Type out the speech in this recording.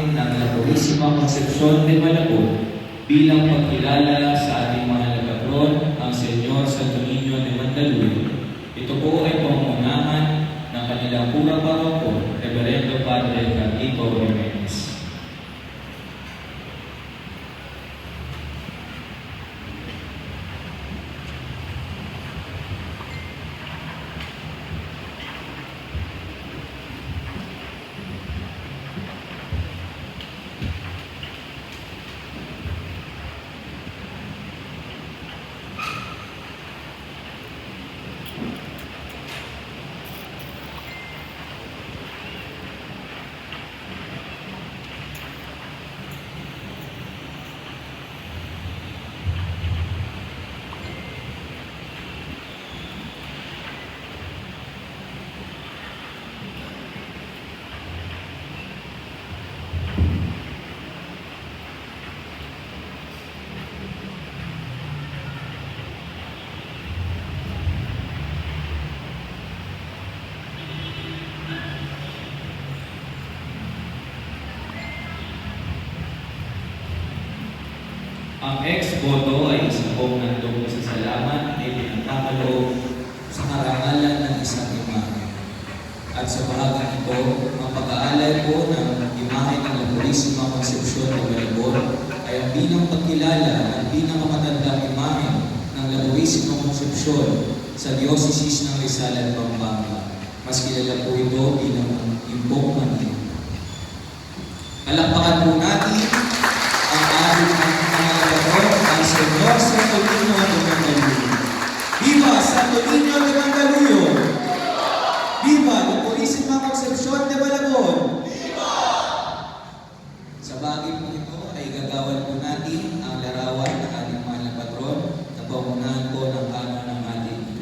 imahe ng La Purísima Concepcion de Malabon bilang pagkilala sa ating mahal na ang Senyor Santo Niño de Mandaluyong. Ito po ay pangunahan ng kanilang pura paroko, Reverendo Padre Carlito Jimenez. Ang ex-boto ay isa pong nandong isasalamat ay pinagkakaloob sa karangalan ng isang imahe. At sa bahagi ito, ang pag-aalay po ng imahe ng La Purísima Concepcion de Malabon ay ang bilang pagkilala ng pinakamatandang imahe ng La Purísima Concepcion sa Diocese ng Rizal at Pampanga. Mas kilala po ito bilang Imbong Manila. Palakpakan po natin Viva Purísima Concepcion de Malabon! Sa bagay po ito